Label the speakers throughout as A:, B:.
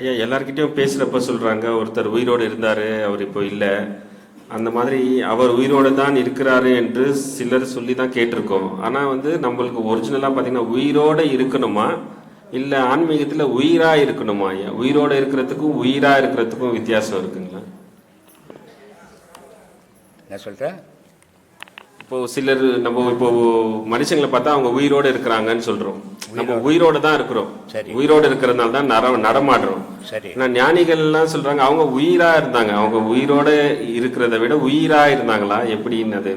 A: ஐயா எல்லார்கிட்டயும் பேசுறப்ப சொல்றாங்க ஒருத்தர் உயிரோடு இருந்தாரு அவர் இப்போ இல்லை. அந்த மாதிரி அவர் உயிரோடு தான் இருக்கிறாரு என்று சிலர் சொல்லி தான் கேட்டிருக்கோம். ஆனா வந்து நம்மளுக்கு ஒரிஜினலா பாத்தீங்கன்னா உயிரோட இருக்கணுமா? இல்ல ஆன்மீகத்துல உயிரா இருக்கணுமா ஐயா? உயிரோட இருக்கிறதுக்கும் உயிரா இருக்கிறதுக்கும் வித்தியாசம் இருக்குங்களா?
B: என்ன சொல்கிறேன்
A: இப்போ சிலர் நம்ம இப்போ மனுஷங்களை பார்த்தா அவங்க உயிரோட இருக்கிறாங்கன்னு சொல்றோம். நம்ம உயிரோட. தான் இருக்கிறோம்.
B: சரி.
A: உயிரோட இருக்கிறதுனால தான் நட நடமாடுறோம்.
B: சரி.
A: ஆனா ஞானிகள் எல்லாம் சொல்றாங்க அவங்க உயிரா இருந்தாங்க. அவங்க உயிரோட இருக்கிறத விட உயிரா இருந்தாங்களா? எப்படின்னு அது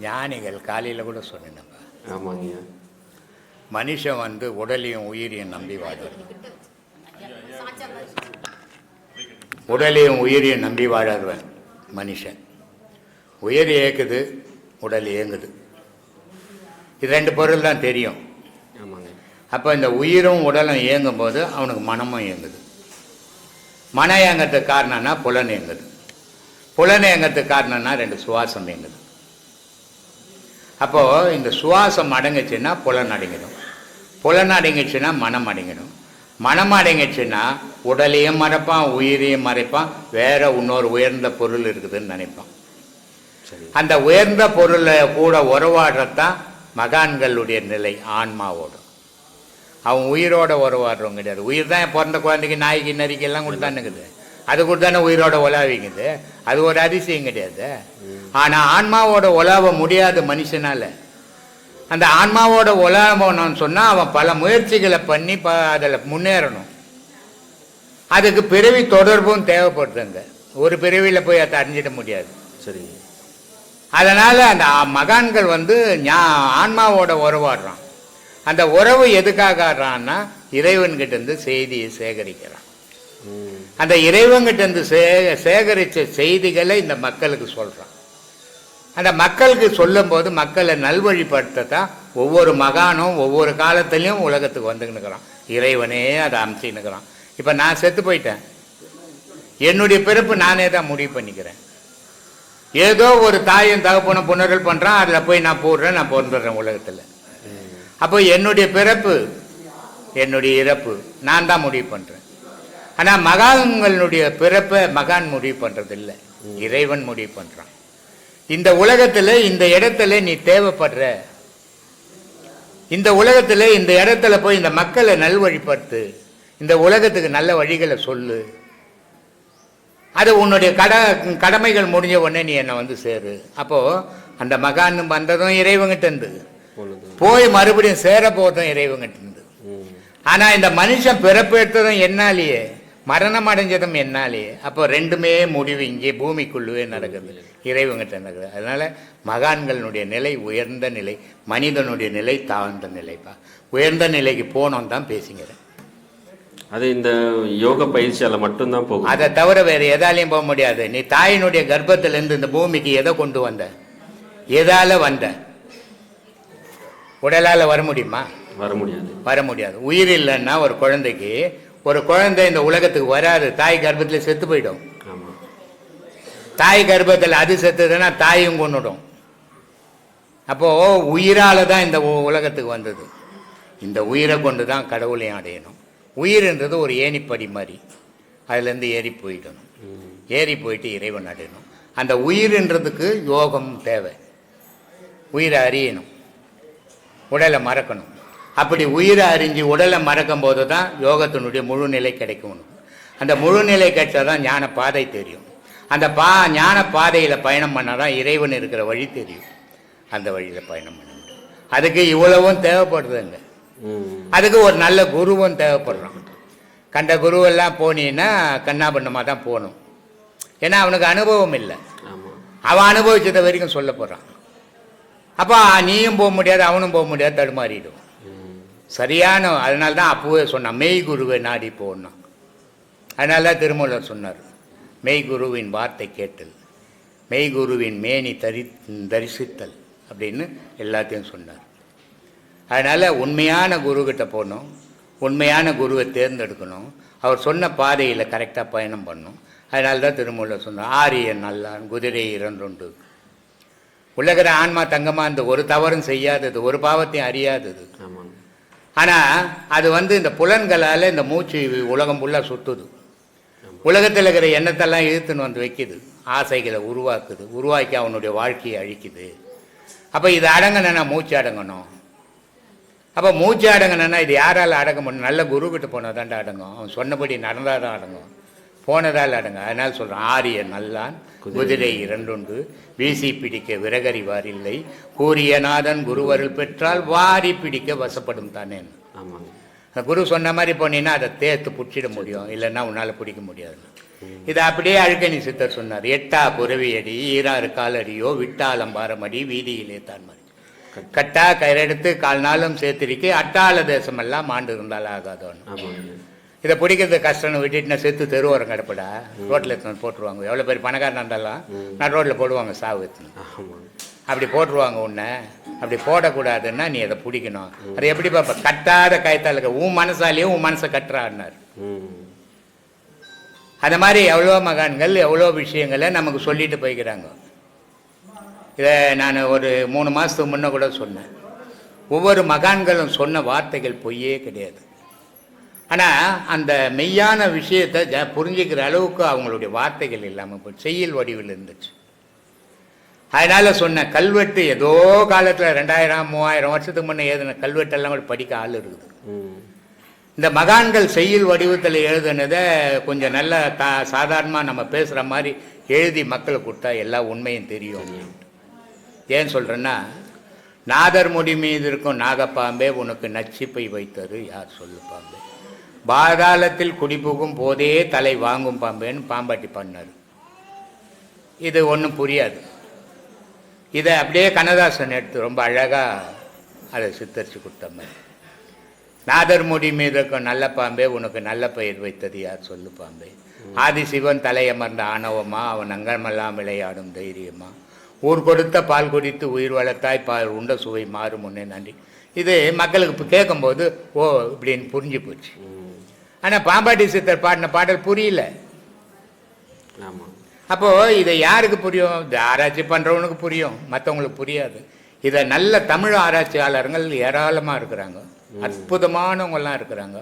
B: ஞானிகள் காலையில் கூட சொன்னேன் நம்ம
A: ஆமாங்க.
B: மனுஷன் வந்து உடலையும் உயிரையும் நம்பி வாழறது உடலையும் உயிரையும் நம்பி வாழறவன் மனுஷன். உயிர் இயக்குது உடல் இயங்குது. இது ரெண்டு பொருள் தான் தெரியும்.
A: ஆமாங்க.
B: அப்போ இந்த உயிரும் உடலும் இயங்கும் போது அவனுக்கு மனமும் இயங்குது. மனம் இயங்கிறதுக்கு காரணம்னா புலன் இயங்குது. புலன் இயங்கிறதுக்கு காரணம்னா ரெண்டு சுவாசம் இயங்குது. அப்போது இந்த சுவாசம் அடங்குச்சுன்னா புலன் அடங்கிடும். புலன் அடங்கிச்சுன்னா மனம் அடங்கிடும். மனம் அடங்கிச்சுன்னா உடலையும் மறைப்பான் உயிரையும் மறைப்பான் வேற இன்னொரு உயர்ந்த பொருள் இருக்குதுன்னு நினைப்பான்.
A: சரி.
B: அந்த உயர்ந்த பொருளை கூட உறவாடுறதான் மகான்களுடைய நிலை ஆன்மாவோட. அவன் உயிரோட உறவாடுறவங்க கிடையாது. உயிர் தான் பிறந்த குழந்தைக்கு நாய்க்கு நரிக்கு எல்லாம் கொடுத்தானுக்குது அது கொடுத்தானே தானே உயிரோட உலாவிங்குது அது ஒரு அதிசயம் கிடையாது. ஆனால் ஆன்மாவோட உலாவ முடியாது மனுஷனால அந்த ஆன்மாவோட உலாவணும்னு சொன்னால் அவன் பல முயற்சிகளை பண்ணி ப அதில் முன்னேறணும். அதுக்கு பிறவி தொடர்பும் தேவைப்படுதுங்க. ஒரு பிறவியில் போய் அதை அறிஞ்சிட முடியாது.
A: சரி.
B: அதனால் அந்த மகான்கள் வந்து ஞா- ஆன்மாவோட உறவாடுறான். அந்த உறவு எதுக்காக ஆடுறான்னா இறைவன்கிட்டேருந்து செய்தியை சேகரிக்கிறான். அந்த இறைவன்கிட்டேருந்து சே சேகரித்த செய்திகளை இந்த மக்களுக்கு சொல்கிறான் அந்த மக்களுக்கு சொல்லும்போது மக்களை நல்வழிப்படுத்தத்தான் ஒவ்வொரு மகானும் ஒவ்வொரு காலத்துலேயும் உலகத்துக்கு வந்துக்கினுக்கிறான் இறைவனே அதை அமைச்சின்னுக்கிறான். இப்போ நான் செத்து போயிட்டேன். என்னுடைய பிறப்பு நானே தான் முடிவு பண்ணிக்கிறேன். ஏதோ ஒரு தாயும் தகப்பனும் புணரல் பண்ணுறான் அதில் போய் நான் போடுறேன் நான் பிறந்துடுறேன் உலகத்தில். அப்போ என்னுடைய பிறப்பு என்னுடைய இறப்பு நான் தான் முடிவு பண்ணுறேன் ஆனால் மகான்களுடைய பிறப்பை மகான் முடிவு பண்ணுறதில்லை இறைவன் முடிவு பண்ணுறான் இந்த உலகத்தில் இந்த இடத்துல நீ தேவைப்படுற இந்த உலகத்தில் இந்த இடத்துல போய் இந்த மக்களை நல்வழிப்படுத்து இந்த உலகத்துக்கு நல்ல வழிகளை சொல்லு. அது உன்னுடைய கட கடமைகள் முடிஞ்ச உடனே நீ என்னை வந்து சேரு. அப்போ அந்த மகான் வந்ததும் இறைவங்கிட்ட இருந்து.
A: பொழுது.
B: போய் மறுபடியும் சேர போதும் இறைவங்கிட்ட இருந்து.
A: ம்.
B: ஆனா இந்த மனுஷன் பிறப்பெடுத்ததும் என்னாலேயே மரணம் அடைஞ்சதும் என்னாலேயே அப்போ ரெண்டுமே முடிவு இங்கே பூமிக்குள்ளவே நடக்குது. இறைவங்கிட்ட நடக்குது. அதனால மகான்களுடைய நிலை உயர்ந்த நிலை மனிதனுடைய நிலை தாழ்ந்த நிலைப்பா. உயர்ந்த நிலைக்கு போனோம் தான் பேசிக்கிறேன்.
A: அது இந்த யோக பயிற்சியால மட்டும்தான் போகும்.
B: அதை தவிர வேற எதாலையும் போக முடியாது. நீ தாயினுடைய கர்ப்பத்திலிருந்து இந்த பூமிக்கு எதை கொண்டு வந்த? எதால வந்த? உடலால வர முடியுமா?
A: வர முடியாது.
B: வர முடியாது. உயிர் இல்லைன்னா ஒரு குழந்தைக்கு ஒரு குழந்தை இந்த உலகத்துக்கு வராது தாய் கர்ப்பத்தில் செத்து போயிடும். தாய் கர்ப்பத்தில் அது செத்துதுன்னா தாயும் கொண்டுடும் அப்போ உயிரால தான் இந்த உலகத்துக்கு வந்தது. இந்த உயிரை கொண்டு தான் கடவுளையும் அடையணும். உயிர்ன்றது ஒரு ஏணிப்படி மாதிரி. அதுலேருந்து ஏறி போயிடணும். ஏறி போயிட்டு இறைவன் அடையணும். அந்த உயிர்ன்றதுக்கு யோகம் தேவை. உயிரை அறியணும். உடலை மறக்கணும். அப்படி உயிரை அறிஞ்சு உடலை மறக்கும் போது தான் யோகத்தினுடைய முழு நிலை கிடைக்கும் அந்த முழு நிலை தான் ஞான பாதை தெரியும். அந்த பா ஞான பாதையில் பயணம் பண்ணால் தான் இறைவன் இருக்கிற வழி தெரியும். அந்த வழியில் பயணம் பண்ண முடியும். அதுக்கு இவ்வளவும் தேவைப்படுதுங்க. அதுக்கு ஒரு நல்ல குருவும் தேவைப்படுறான். கண்ட குருவெல்லாம் போனீங்கன்னா கண்ணாபண்ணமாக தான் போகணும். ஏன்னா அவனுக்கு அனுபவம் இல்லை. அவன் அனுபவிச்சதை வரைக்கும் சொல்ல போகிறான் அப்போ நீயும் போக முடியாது அவனும் போக முடியாது தடுமாறிடும் சரியான அதனால தான் அப்போவே சொன்னான் மெய் குருவை நாடி போனான் அதனால தான் திருமூலர் சொன்னார் மெய் குருவின் வார்த்தை கேட்டல் மெய் குருவின் மேனி தரி தரிசித்தல் அப்படின்னு எல்லாத்தையும் சொன்னார். அதனால் உண்மையான குருக்கிட்ட போகணும். உண்மையான குருவை தேர்ந்தெடுக்கணும். அவர் சொன்ன பாதையில் கரெக்டாக பயணம் பண்ணணும் அதனால தான் திருமூலர் சொன்னார் ஆரியன் நல்லான் குதிரை இரண்டுண்டு. உலகிற ஆன்மா தங்கமாக இந்த ஒரு தவறும் செய்யாதது ஒரு பாவத்தையும் அறியாதது. ஆனால் அது வந்து இந்த புலன்களால் இந்த மூச்சு உலகம் ஃபுல்லாக சுற்றுது உலகத்தில் இருக்கிற எண்ணத்தெல்லாம் இழுத்துன்னு வந்து வைக்குது. ஆசைகளை உருவாக்குது. உருவாக்கி அவனுடைய வாழ்க்கையை அழிக்குது. அப்போ இது அடங்கணும்னா மூச்சு அடங்கணும். அப்போ மூச்சு அடங்கணும்னா இது யாரால் அடங்க முடியும்? நல்ல குருக்கிட்ட போனால் தாண்டா அடங்கும். அவன் சொன்னபடி நடந்தால் தான் அடங்கும். போனதால் அடங்க அதனால சொல்கிறான் ஆரிய நல்லான் குதிரை. இரண்டுண்டு. வீசி பிடிக்க விறகறிவார் இல்லை கூறிய நாதன் குருவருள் பெற்றால் வாரி பிடிக்க வசப்படும்
A: ஆமாங்க.
B: அந்த குரு சொன்ன மாதிரி போனீங்கன்னா அதை தேர்த்து பிடிச்சிட முடியும். இல்லைன்னா உன்னால் பிடிக்க முடியாது. இது அப்படியே அழுக்கணி சித்தர் சொன்னார். எட்டா புறவியடி ஈராறு காலடியோ விட்டாலம் பாரமடி வீதியிலே தான் மடி கட்டா கயிறெடுத்து கால் நாளும் சேர்த்திருக்கி அட்டாள தேசமெல்லாம் ஆண்டு இருந்தால் ஆகாதோன்னு இதை பிடிக்கிறது கஷ்டம்னு விட்டுட்டு நான் செத்து தெருவோரம் கிடப்படா. ரோட்டில் எடுத்துன்னு போட்டுருவாங்க? எவ்வளோ பேர் பணக்காரன் இருந்தாலும் நான் ரோட்டில் போடுவாங்க சாவு எடுத்துன்னு அப்படி போட்டுருவாங்க உன்னை. அப்படி போடக்கூடாதுன்னா நீ அதை பிடிக்கணும். அது எப்படி பார்ப்ப? கட்டாத கயத்தால் இருக்க உன் மனசாலேயும் உன் மனசை கட்டுறான்னார். அந்த மாதிரி எவ்வளோ மகான்கள் எவ்வளோ விஷயங்களை நமக்கு சொல்லிட்டு போய்க்கிறாங்க. இதை நான் ஒரு மூணு மாதத்துக்கு முன்ன கூட சொன்னேன். ஒவ்வொரு மகான்களும் சொன்ன வார்த்தைகள் பொய்யே கிடையாது. ஆனால் அந்த மெய்யான விஷயத்தை ஜ புரிஞ்சுக்கிற அளவுக்கு அவங்களுடைய வார்த்தைகள் இல்லாமல் போய் செய்யல் வடிவில் இருந்துச்சு. அதனால சொன்ன கல்வெட்டு ஏதோ காலத்தில் ரெண்டாயிரம் மூவாயிரம் வருஷத்துக்கு முன்னே எழுதின கல்வெட்டெல்லாம் கூட படிக்க ஆள் இருக்குது. இந்த மகான்கள் செய்யுள் வடிவத்தில் எழுதுனதை கொஞ்சம் நல்ல தா சாதாரணமாக நம்ம பேசுகிற மாதிரி எழுதி மக்களுக்கு கொடுத்தா எல்லா உண்மையும் தெரியும். ஏன் சொல்கிறேன்னா நாதர் முடி மீது இருக்கும் நாகப்பாம்பே உனக்கு நச்சிப்பை வைத்தது யார் சொல்லு பாம்பே. பாதாளத்தில் குடிபுகும் போதே தலை வாங்கும் பாம்பேன்னு பாம்பாட்டி பண்ணார். இது ஒன்றும் புரியாது. இதை அப்படியே கண்ணதாசன் எடுத்து ரொம்ப அழகாக அதை சித்தரித்து கொடுத்த மாதிரி. நாதர் முடி மீது இருக்கும் நல்ல பாம்பே உனக்கு நல்ல பெயர் வைத்தது யார் சொல்லு பாம்பே. ஆதிசிவன் தலையமர்ந்த ஆணவமா அவன் அங்கமெல்லாம் விளையாடும் தைரியமா. ஊர் கொடுத்த பால் குடித்து உயிர் வளர்த்தாய் பால் உண்ட சுவை மாறும் முன்னே நன்றி. இது மக்களுக்கு கேட்கும்போது ஓ இப்படின்னு புரிஞ்சு போச்சு. ஆனால் பாம்பாட்டி சித்தர் பாடின பாடல் புரியல.
A: ஆமாம்
B: அப்போ இதை யாருக்கு புரியும்? இந்த ஆராய்ச்சி பண்றவனுக்கு புரியும். மற்றவங்களுக்கு புரியாது. இதை நல்ல தமிழ் ஆராய்ச்சியாளர்கள் ஏராளமாக இருக்கிறாங்க. அற்புதமானவங்கெல்லாம் இருக்கிறாங்க.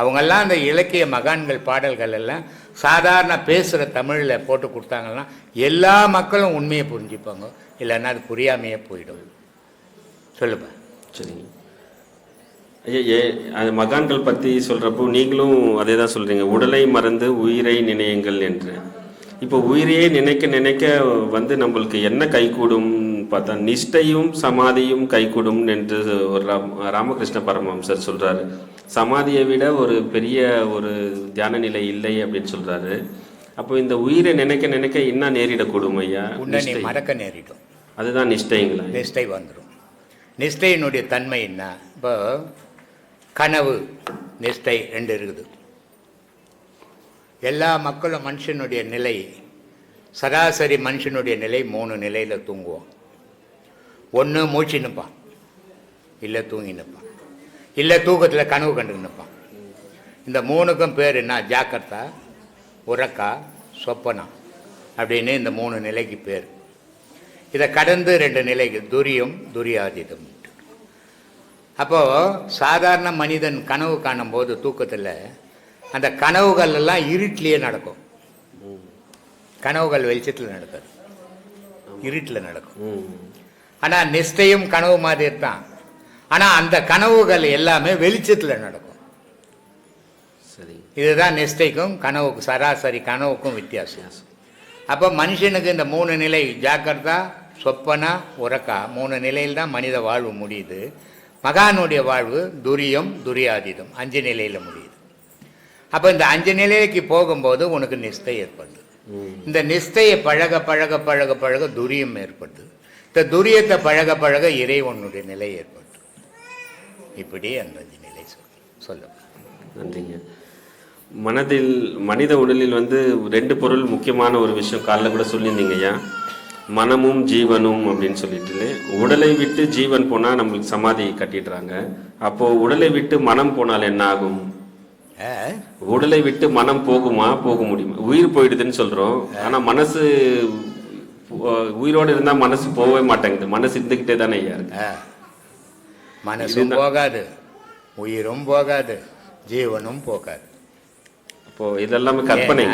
B: அவங்கெல்லாம் அந்த இலக்கிய மகான்கள் பாடல்கள் எல்லாம் சாதாரண பேசுகிற தமிழில் போட்டு கொடுத்தாங்கன்னா எல்லா மக்களும் உண்மையை புரிஞ்சுப்பாங்க. இல்லைன்னா அது புரியாமையே போயிடும். சொல்லுப்பா.
A: சரிங்க ஐயா ஏ அது மகான்கள் பற்றி சொல்கிறப்போ நீங்களும் அதே தான் சொல்கிறீங்க உடலை மறந்து உயிரை நினையுங்கள் என்று. இப்போ உயிரையே நினைக்க நினைக்க வந்து நம்மளுக்கு என்ன கைகூடும்? பார்த்தா நிஷ்டையும் சமாதியும் கைகூடும் என்று ஒரு ராம் ராமகிருஷ்ண பரமஹம்சர் சொல்கிறாரு சமாதியை விட ஒரு பெரிய ஒரு தியான நிலை இல்லை அப்படின்னு சொல்கிறாரு அப்போ இந்த உயிரை நினைக்க நினைக்க என்ன நேரிடக்கூடும் ஐயா.
B: மறக்க நேரிடும்.
A: அதுதான் நிஷ்டைங்களா?
B: நிஷ்டை வந்துடும் நிஷ்டையினுடைய தன்மை என்ன? இப்போ கனவு நிஷ்டை ரெண்டு இருக்குது. எல்லா மக்களும் மனுஷனுடைய நிலை சராசரி மனுஷனுடைய நிலை மூணு நிலையில் தூங்குவான் ஒன்று மூச்சு நிற்பான் இல்லை தூங்கி நிற்பான் இல்லை தூக்கத்தில் கனவு கண்டு நிற்பான் இந்த மூணுக்கும் பேர் என்ன? ஜாக்கிரதா உறக்கா சொப்பனா அப்படின்னு இந்த மூணு நிலைக்கு பேர். இதை கடந்து ரெண்டு நிலைக்கு துரியம் துரியாதீதம். அப்போது சாதாரண மனிதன் கனவு காணும்போது தூக்கத்தில் அந்த கனவுகள் எல்லாம் இருட்டிலேயே நடக்கும். கனவுகள் வெளிச்சத்தில் நடக்காது. இருட்டில் நடக்கும். ஆனால் நிஷ்டையும் கனவு மாதிரி தான் ஆனால் அந்த கனவுகள் எல்லாமே வெளிச்சத்தில் நடக்கும்.
A: சரி.
B: இதுதான் நிஷ்டைக்கும் கனவுக்கு சராசரி கனவுக்கும் வித்தியாசம். அப்போ மனுஷனுக்கு இந்த மூணு நிலை ஜாக்கிரதா சொப்பனா உறக்கா மூணு நிலையில் தான் மனித வாழ்வு முடியுது. மகானுடைய வாழ்வு துரியம் துரியாதீதம் அஞ்சு நிலையில் முடியுது. அப்போ இந்த அஞ்சு நிலைக்கு போகும்போது உனக்கு நிஷ்டை ஏற்படுது. இந்த நிஷ்டையை பழக பழக பழக பழக துரியம் ஏற்படுது. இந்த துரியத்தை பழக பழக இறைவனுடைய நிலை ஏற்படுது இப்படி அந்த நிலை சொல் சொல்லும்.
A: நன்றிங்க. மனதில் மனித உடலில் வந்து ரெண்டு பொருள் முக்கியமான ஒரு விஷயம் காலைல கூட சொல்லியிருந்தீங்க ஐயா. மனமும் ஜீவனும் அப்படின்னு சொல்லிட்டு. உடலை விட்டு ஜீவன் போனால் நம்மளுக்கு சமாதி கட்டிடுறாங்க. அப்போ உடலை விட்டு மனம் போனால் என்ன ஆகும்? உடலை விட்டு மனம் போகுமா? போக முடியுமா? உயிர் போயிடுதுன்னு சொல்றோம். ஆனா மனசு உயிரோடு இருந்தா மனசு போகவே மாட்டேங்குது. மனசு இருந்துகிட்டே தானே ஐயா இருக்கு.
B: மனசும் போகாது. உயிரும் போகாது. ஜீவனும் போகாது.
A: அப்போ இதெல்லாமே கற்பனை.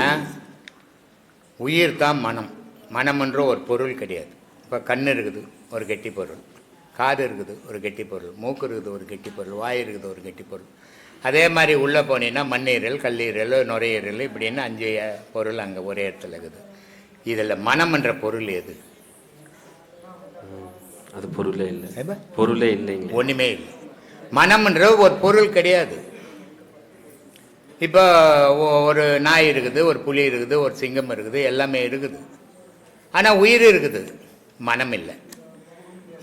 B: உயிர் தான் மனம். மனம் என்ற ஒரு பொருள் கிடையாது. இப்போ கண் இருக்குது ஒரு கெட்டி பொருள். காது இருக்குது ஒரு கெட்டி பொருள். மூக்கு இருக்குது ஒரு கெட்டி பொருள். வாய் இருக்குது ஒரு கெட்டி பொருள். அதே மாதிரி உள்ளே போனீங்கன்னா மண்ணீரல் கல்லீரல் நுரையீரல் இப்படின்னு அஞ்சு பொருள் அங்கே ஒரே இடத்துல இருக்குது. இதில் மனம் என்ற பொருள் எது?
A: அது பொருளே இல்லை? பொருளே இல்லைங்க
B: ஒன்றுமே இல்லை. மனம்ன்ற ஒரு பொருள் கிடையாது. இப்போ ஒரு நாய் இருக்குது ஒரு புலி இருக்குது ஒரு சிங்கம் இருக்குது எல்லாமே இருக்குது. ஆனால் உயிர் இருக்குது. மனம் இல்லை.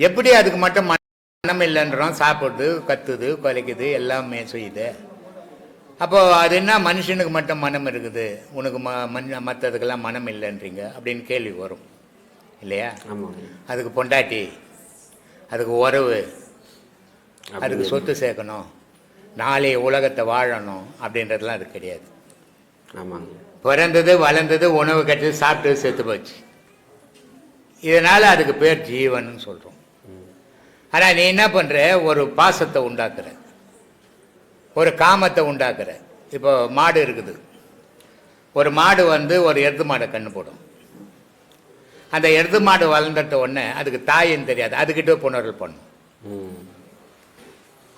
B: எப்படி அதுக்கு மட்டும் மனம் இல்லைன்றோம்? சாப்பிடுது கத்துது கொலைக்குது எல்லாமே செய்யுது. அப்போ அது என்ன? மனுஷனுக்கு மட்டும் மனம் இருக்குது. உனக்கு ம மண் மற்றதுக்கெல்லாம் மனம் இல்லைன்றீங்க. அப்படின்னு கேள்வி வரும். இல்லையா? அதுக்கு பொண்டாட்டி அதுக்கு உறவு அதுக்கு சொத்து சேர்க்கணும். நாளைய உலகத்தை வாழணும். அப்படின்றதுலாம் அது கிடையாது.
A: ஆமாங்க.
B: பிறந்தது வளர்ந்தது உணவு கட்டி சாப்பிட்டு செத்து போச்சு. இதனால் அதுக்கு பேர் ஜீவன் சொல்கிறோம் ஆனால் நீ என்ன பண்ணுற ஒரு பாசத்தை உண்டாக்குற. ஒரு காமத்தை உண்டாக்குற. இப்போ மாடு இருக்குது. ஒரு மாடு வந்து ஒரு எருது மாடை கண்ணு போடும். அந்த எருது மாடு வளர்ந்துட்ட உடனே அதுக்கு தாயின்னு தெரியாது. அதுக்கிட்ட புணர்வு பண்ணும்.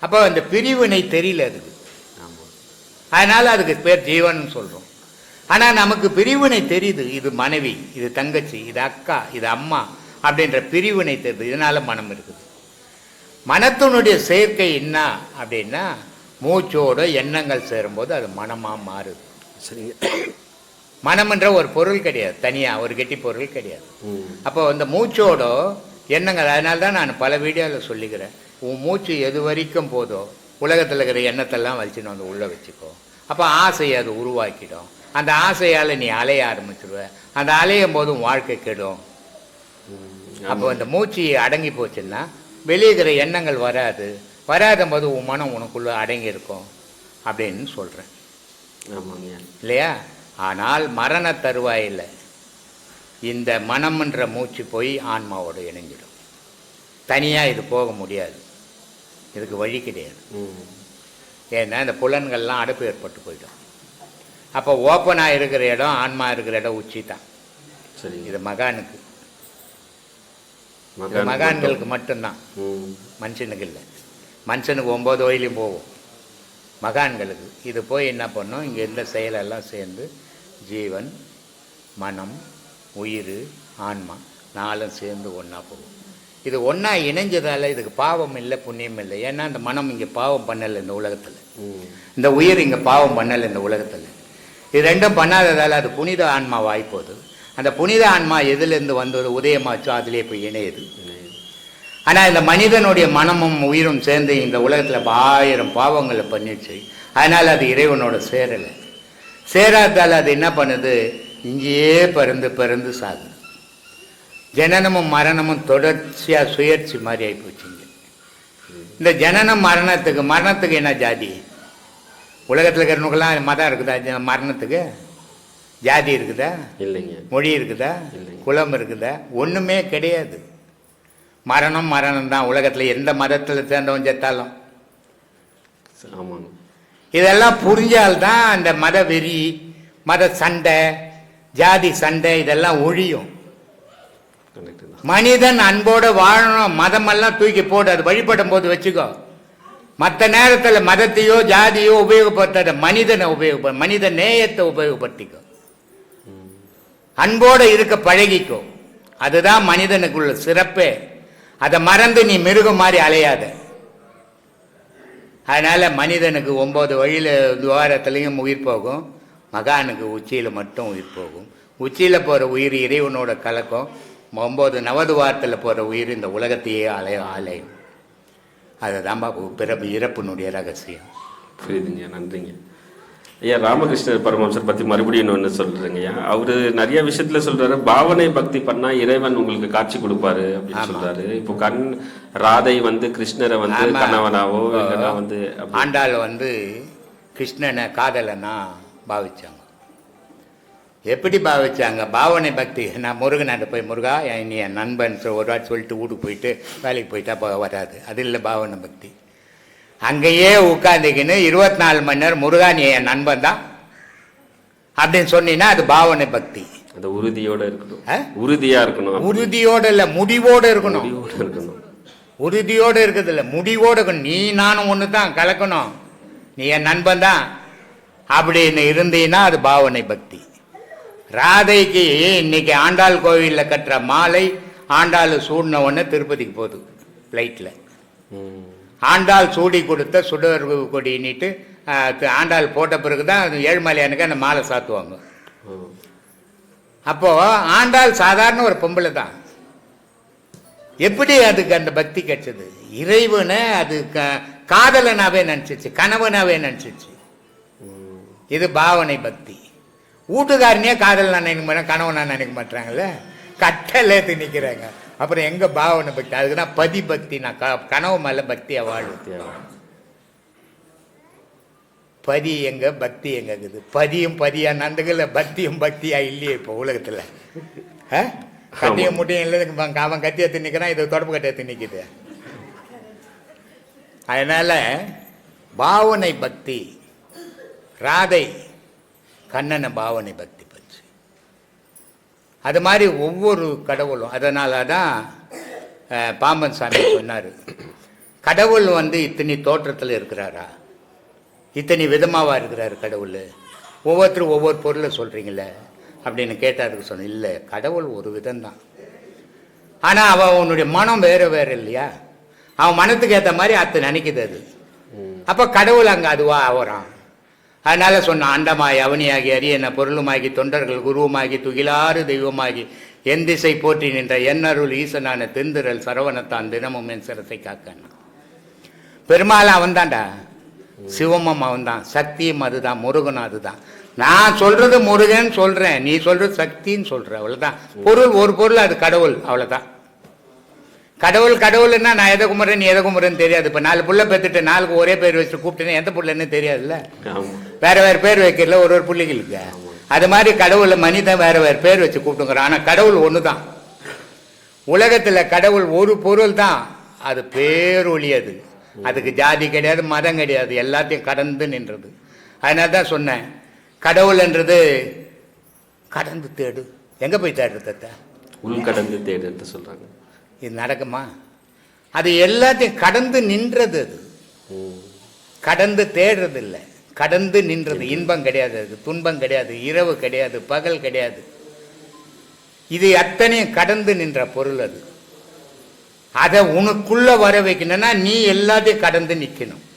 B: அப்போ அந்த பிரிவினை தெரியல அதுக்கு. அதனால அதுக்கு பேர் ஜீவன் சொல்றோம். ஆனா நமக்கு பிரிவினை தெரியுது. இது மனைவி இது தங்கச்சி இது அக்கா இது அம்மா அப்படின்ற பிரிவினை தெரியுது. இதனால மனம் இருக்குது. மனத்தினுடைய சேர்க்கை என்ன அப்படின்னா மூச்சோட எண்ணங்கள் சேரும்போது அது மனமா மாறுது.
A: சரிங்க
B: மனம்ன்ற ஒரு பொருள் கிடையாது தனியா ஒரு கெட்டி பொருள் கிடையாது. அப்போ இந்த மூச்சோட எண்ணங்கள் அதனால தான் நான் பல வீடியோவில் சொல்லிக்கிறேன். உன் மூச்சு எது வரைக்கும் போதோ உலகத்தில் இருக்கிற எண்ணத்தெல்லாம் வச்சுன்னு வந்து உள்ளே வச்சுக்கோ. அப்போ ஆசையை அது உருவாக்கிடும். அந்த ஆசையால் நீ அலைய ஆரம்பிச்சிருவ. அந்த அலையும் போது உன் வாழ்க்கை கெடும். அப்போ இந்த மூச்சு அடங்கி போச்சுன்னா வெளியே இருக்கிற எண்ணங்கள் வராது. வராத போது உன் மனம் உனக்குள்ளே அடங்கி இருக்கும் அப்படின்னு சொல்கிறேன் இல்லையா? ஆனால் மரண தருவாயில் இந்த மனம்ன்ற மூச்சு போய் ஆன்மாவோட இணைஞ்சிடும். தனியாக இது போக முடியாது. இதுக்கு வழி கிடையாது. ஏன்னா இந்த புலன்கள்லாம் அடைப்பு ஏற்பட்டு போயிடும். அப்போ ஓப்பனாக இருக்கிற இடம் ஆன்மா இருக்கிற இடம் உச்சி தான்.
A: சரிங்க.
B: இது மகானுக்கு. மகான்களுக்கு மட்டும்தான். மனுஷனுக்கு இல்லை. மனுஷனுக்கு ஒம்பது வயலையும் போகும். மகான்களுக்கு. இது போய் என்ன பண்ணும்? இங்கே இருந்த செயலெல்லாம் சேர்ந்து ஜீவன் மனம் உயிர் ஆன்மா நாலும் சேர்ந்து ஒன்றா போகும். இது ஒன்றா இணைஞ்சதால இதுக்கு பாவம் இல்லை புண்ணியம் இல்லை. ஏன்னா இந்த மனம் இங்கே பாவம் பண்ணலை இந்த உலகத்தில். இந்த உயிர் இங்கே பாவம் பண்ணலை இந்த உலகத்தில். இது ரெண்டும் பண்ணாததால் அது புனித ஆன்மா வாய்ப்போகுது அந்த புனித ஆன்மா எதுலேருந்து வந்தது? உதயமாச்சோ அதிலே போய் இணையுது. ஆனால் இந்த மனிதனுடைய மனமும் உயிரும் சேர்ந்து இந்த உலகத்தில் ஆயிரம் பாவங்களை பண்ணிடுச்சு அதனால் அது இறைவனோட சேரலை. சேராதால் அது என்ன பண்ணுது? இங்கேயே பிறந்து பிறந்து சாகுது. ஜனனமும் மரணமும் தொடர்ச்சியாக சுயற்சி மாதிரி ஆகிப்போச்சு இங்கே. இந்த ஜனனம் மரணத்துக்கு மரணத்துக்கு என்ன ஜாதி? உலகத்தில் இருக்கிறவனுக்கெல்லாம் மதம் இருக்குதா? மரணத்துக்கு? ஜாதி இருக்குதா?
A: இல்லைங்க.
B: மொழி இருக்குதா. குலம் இருக்குதா? ஒன்றுமே கிடையாது. மரணம் மரணம் தான். உலகத்தில் எந்த மதத்தில் சேர்ந்தவன் செத்தாலும்.
A: ஆமாங்க.
B: இதெல்லாம் புரிஞ்சால்தான் அந்த மத வெறி மத சண்டை ஜாதி சண்டை இதெல்லாம் ஒழியும். மனிதன் அன்போடு வாழணும் மதமெல்லாம் தூக்கி போட்டு அது வழிபடும் போது வச்சுக்கோ. மற்ற நேரத்தில் மதத்தையோ ஜாதியோ உபயோகப்படுத்தாத மனிதனை உபயோகப்ப மனித நேயத்தை உபயோகப்படுத்திக்கோ. அன்போடு இருக்க பழகிக்கோ. அதுதான் மனிதனுக்குள்ள சிறப்பே. அதை மறந்து நீ மிருகம் மாதிரி அலையாத. அதனால மனிதனுக்கு ஒன்பது வழியில் துவாரத்துலேயும் உயிர் போகும் மகானுக்கு உச்சியில் மட்டும் உயிர் போகும். உச்சியில் போகிற உயிர் இறைவனோட கலக்கம் ஒம்பது நவதுவாரத்தில் போகிற உயிர் இந்த உலகத்தையே அலைய அலையும் அதுதான் பிறப்பு இறப்பினுடைய ரகசியம்.
A: புரியுதுங்க நன்றிங்க. ஐயா ராமகிருஷ்ணர் பரமஹம்சர் பத்தி மறுபடியும் ஒன்று சொல்றேங்க ஐயா அவரு நிறைய விஷயத்துல சொல்றாரு பாவனை பக்தி பண்ணா இறைவன் உங்களுக்கு காட்சி கொடுப்பாரு அப்படின்னு
B: ஆமா.
A: சொல்றாரு. இப்போ கண் ராதை வந்து கிருஷ்ணரை வந்து. கணவனாவோ இல்லைன்னா வந்து
B: ஆண்டாள் வந்து கிருஷ்ணனை காதலனா பாவிச்சாங்க. எப்படி பாவிச்சாங்க? பாவனை பக்தி. நான் முருகனாண்ட போய் முருகா நீ என் நண்பன் ஒரு வாட்டி சொல்லிட்டு வீட்டுக்கு போயிட்டு வேலைக்கு போயிட்டா போ வராது. அது இல்லை பாவனை பக்தி. அங்கேயே உட்காந்துக்கின்னு இருபத்தி நாலு மணி நேரம் முருகானி என் நண்பன் தான் அப்படின்னு சொன்னீங்கன்னா அது பாவனை பக்தி.
A: அந்த உறுதியோட இருக்கணும்? உறுதியா இருக்கணும்.
B: உறுதியோட இல்லை முடிவோடு இருக்கணும்.
A: உறுதியோட இருக்கணும்.
B: உறுதியோடு இருக்குது இல்லை முடிவோடு இருக்கணும். நீ நானும் ஒன்று தான் கலக்கணும். நீ என் நண்பன் தான் அப்படின்னு இருந்தீன்னா அது பாவனை பக்தி. ராதைக்கு இன்னைக்கு ஆண்டாள் கோவிலில் கட்டுற மாலை ஆண்டாள் சூடின உடனே திருப்பதிக்கு போகுது ஃப்ளைட்டில். ஆண்டாள் சூடி கொடுத்த சுடர் கொடி நீட்டு ஆண்டாள் போட்ட பிறகு தான் அது ஏழுமலையானுக்கு அந்த மாலை சாத்துவாங்க.
A: அப்போது
B: அப்போ ஆண்டாள் சாதாரண ஒரு பொம்பளை தான். எப்படி அதுக்கு அந்த பக்தி கிடைச்சது? இறைவனை அது க- காதலனாவே நினைச்சிச்சு கணவனாவே நினைச்சிச்சு. இது பாவனை பக்தி. வீட்டுக்காரனே காதல் நான் நினைக்க மாட்டேன் கணவனா நினைக்க மாட்டாங்கல்ல? கட்டளை திணிக்கிறாங்க. அப்புறம் எங்க பாவனை பக்தி? அதுக்கு தான் பதி பக்தி நான் க- கனவு மேல பக்தியா வாழும்
A: தியாகம்.
B: பதி எங்க பக்தி எங்க இருக்குது? பதியும் பதியா நந்துக்கல பக்தியும் பக்தியா இல்லையே இப்போ உலகத்துல. ஆ? கத்தியும் முட்டையும் இல்லை அவன் கத்தி எடுத்து நிற்கிறான் இது தொடப்பு கட்டி எடுத்து நிற்குது அதனால பாவனை பக்தி ராதை கண்ணனை பாவனை பக்தி. அது மாதிரி ஒவ்வொரு கடவுளும் அதனால தான் பாம்பன் சாமி சொன்னார். கடவுள் வந்து இத்தனை தோற்றத்தில் இருக்கிறாரா? இத்தனை விதமாவா இருக்கிறாரு கடவுள்? ஒவ்வொருத்தரும் ஒவ்வொரு பொருளை சொல்கிறீங்களே அப்படின்னு கேட்டாருக்கு சொன்னேன். இல்லை கடவுள் ஒரு விதம்தான். ஆனால் அவன் அவனுடைய மனம் வேறு வேறு இல்லையா? அவன் மனத்துக்கு ஏற்ற மாதிரி அத்து நினைக்குது அது. அப்போ கடவுள் அங்கே அதுவா ஆகிறான் அதனால சொன்ன அண்டமாய் அவனியாகி அரியன பொருளுமாகி தொண்டர்கள் குருவுமாகி துகிலாறு தெய்வமாகி என் திசை போற்றி நின்ற என்னருள் ஈசனான தெந்திரல் சரவணத்தான் தினமும் என் சிரத்தை காக்கண்ணா. பெருமாள் அவன்தான்டா. சிவமும் அவன்தான். சக்தியும் அதுதான். முருகனும் அதுதான். நான் சொல்றது முருகன் சொல்றேன். நீ சொல்றது சக்தின்னு சொல்ற. அவ்வளவுதான். பொருள் ஒரு பொருள் அது கடவுள். அவ்வளவுதான். கடவுள் கடவுள்னா நான் எதை கும்பிட்றேன் நீ எதை கும்பிட்றேன்னு தெரியாது. இப்போ நாலு புள்ள பெற்றுட்டு நாளுக்கு ஒரே பேர் வச்சு கூப்பிட்டேன்னா எந்த புள்ளன்னு தெரியாதுல்ல? வேற வேற பேர் வைக்கிறதுல ஒரு ஒரு புள்ளிகளுக்கு அது மாதிரி கடவுளை மனிதன் வேற வேற பேர் வச்சு கூப்பிட்டுங்கிறான். ஆனால் கடவுள் ஒன்று தான் உலகத்தில் கடவுள் ஒரு பொருள் தான். அது பேரொளி அது. அதுக்கு ஜாதி கிடையாது மதம் கிடையாது. எல்லாத்தையும் கடந்து நின்றது. அதனால தான் சொன்னேன். கடவுள்ன்றது கடந்து தேடு. எங்கே போய் தேடுறது
A: உள்கடந்து தேடுன்னு சொல்றாங்க.
B: இது நடக்குமா? அது எல்லாத்தையும் கடந்து நின்றது அது. கடந்து தேடுறது இல்லை. கடந்து நின்றது. இன்பம் கிடையாது அது. துன்பம் கிடையாது. இரவு கிடையாது. பகல் கிடையாது. இது அத்தனையும் கடந்து நின்ற பொருள் அது. அதை உனக்குள்ள வர வைக்கணும்னா நீ எல்லாத்தையும் கடந்து நிற்கணும்.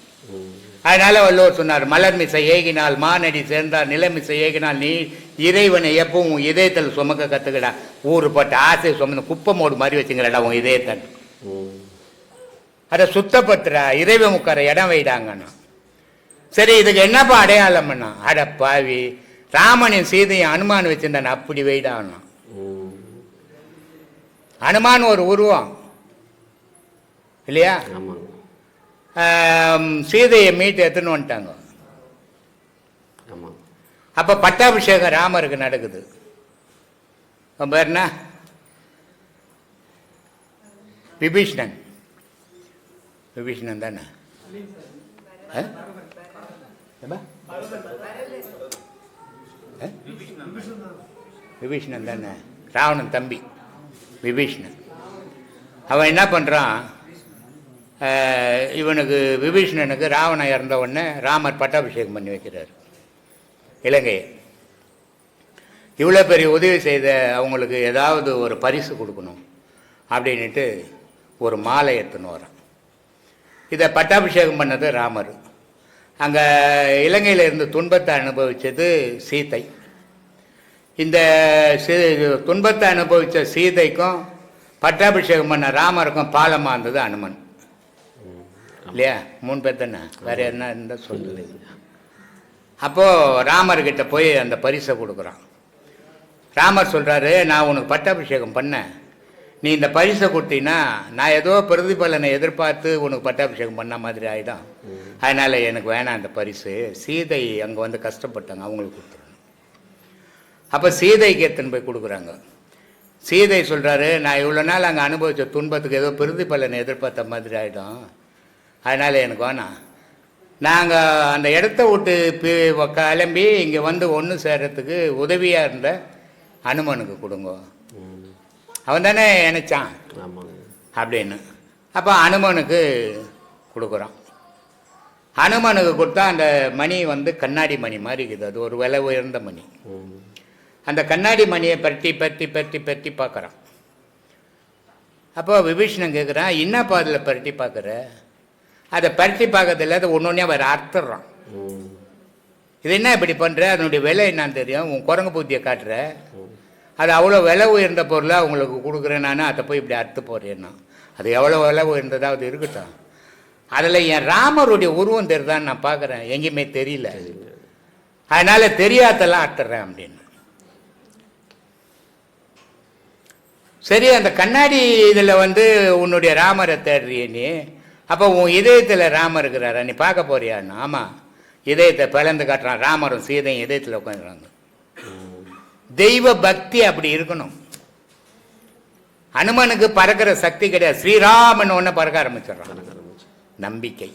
B: அதனால வள்ளுவர் சொன்னார் மலர் மிசை ஏகினால் மானடி சேர்ந்தார் நிலமிசை ஏகினால் நீ இறைவனை எப்பவும் உன் இதயத்தில் சுமக்க கத்துக்கடா. ஊரு போட்ட ஆசை சுமந்து குப்பமோடு மாதிரி வச்சுங்கிறடா உன் இதயத்தை. அதை சுத்தப்படுத்துறா இறைவன் உட்கார இடம் வைடாங்கண்ணா. சரி இதுக்கு என்னப்பா அடையாளம் பண்ணா அட பாவி ராமனின் சீதையும் அனுமான் வச்சிருந்தானே அப்படி வைடான்னா
A: ம்.
B: அனுமான் ஒரு உருவம். இல்லையா?
A: ஆமாங்க
B: ஆம், சீதையை மீட்டு எடுத்துன்னு வந்துட்டாங்க. அப்போ பட்டாபிஷேகம் ராமருக்கு நடக்குது. அவன் பேர் என்ன? விபீஷ்ணன். விபீஷ்ணன் தானே? விபீஷ்ணன் தானே? ராவணன் தம்பி. விபீஷ்ணன். அவன் என்ன பண்ணுறான் இவனுக்கு விபீஷணனுக்கு ராவணன் இறந்த உடனே ராமர் பட்டாபிஷேகம் பண்ணி வைக்கிறார். இலங்கையை. இவ்வளோ பெரிய உதவி செய்த அவங்களுக்கு ஏதாவது ஒரு பரிசு கொடுக்கணும் அப்படின்ட்டு ஒரு மாலை எடுத்துன்னு வரான். இதை பட்டாபிஷேகம் பண்ணது ராமர். அங்கே இலங்கையில் இருந்து துன்பத்தை அனுபவித்தது சீதை. இந்த துன்பத்தை அனுபவித்த சீதைக்கும் பட்டாபிஷேகம் பண்ண ராமருக்கும் பாலமாக இருந்தது அனுமன். இல்லையா? மூணு பேர் தானே? வேறு என்ன இருந்தால் சொல்லுது அப்போது ராமர்கிட்ட போய் அந்த பரிசை கொடுக்குறான். ராமர் சொல்கிறாரு நான் உனக்கு பட்டாபிஷேகம் பண்ணேன். நீ இந்த பரிசை கொடுத்தீங்கன்னா நான் ஏதோ பிரதிபலனை எதிர்பார்த்து உனக்கு பட்டாபிஷேகம் பண்ண மாதிரி ஆகிடும் அதனால் எனக்கு வேணாம் அந்த பரிசு. சீதை அங்கே வந்து கஷ்டப்பட்டாங்க அவங்களுக்கு கொடுத்துருணும் அப்போ சீதைக்கு எத்தனை போய் கொடுக்குறாங்க? சீதை சொல்கிறாரு நான் இவ்வளோ நாள் அங்கே அனுபவித்த துன்பத்துக்கு ஏதோ பிரதிபலனை எதிர்பார்த்த மாதிரி ஆகிடும் அதனால் எனக்கு வேணாம். நாங்கள் அந்த இடத்த விட்டு பி- கிளம்பி இங்கே வந்து ஒன்று சேர்றதுக்கு உதவியாக இருந்த அனுமனுக்கு கொடுங்க. அவன் தானே நினச்சான் அப்படின்னு. அப்போ அனுமனுக்கு கொடுக்குறோம். அனுமனுக்கு கொடுத்தா அந்த மணி வந்து கண்ணாடி மணி மாதிரி இருக்குது. அது ஒரு விலை உயர்ந்த மணி. அந்த கண்ணாடி மணியை பற்றி பற்றி பற்றி பற்றி பார்க்குறான். அப்போ விபீஷணன் கேட்குறான் என்னப்பா அதில் பரட்டி பார்க்குற? அதை பரட்டி பார்க்கறதில்ல அதை ஒன்று ஒன்றே அவர் அறுத்துடுறான். இது என்ன இப்படி பண்ணுற அதனுடைய விலை என்னன்னு தெரியும். உன் குரங்கு பூத்தியை காட்டுற. அது அவ்வளோ விலை உயர்ந்த பொருளை உங்களுக்கு கொடுக்குறேன் நான் அதை போய் இப்படி அறுத்து போடுறேன்னா. அது எவ்வளோ விலை உயர்ந்ததாவது இருக்கட்டும். அதில் என் ராமருடைய உருவம் தெரியுதான்னு நான் பார்க்குறேன். எங்கேயுமே தெரியல. அதனால தெரியாதெல்லாம் அறுத்துறேன் அப்படின்னு. சரி அந்த கண்ணாடி இதில் வந்து உன்னுடைய ராமரை தேடுறிய நீ. அப்போ உன் இதயத்தில் ராமர் இருக்கிறாரா? நீ பார்க்க போறியான்னு ஆமாம் இதயத்தை பிளந்து காட்டுறான். ராமரும் சீதையும் இதயத்தில் உட்காந்துறாங்க தெய்வ பக்தி அப்படி இருக்கணும். அனுமனுக்கு பறக்கிற சக்தி கிடையாது. ஸ்ரீராமன் ஒன்று பறக்க ஆரம்பிச்சிடறான். நம்பிக்கை.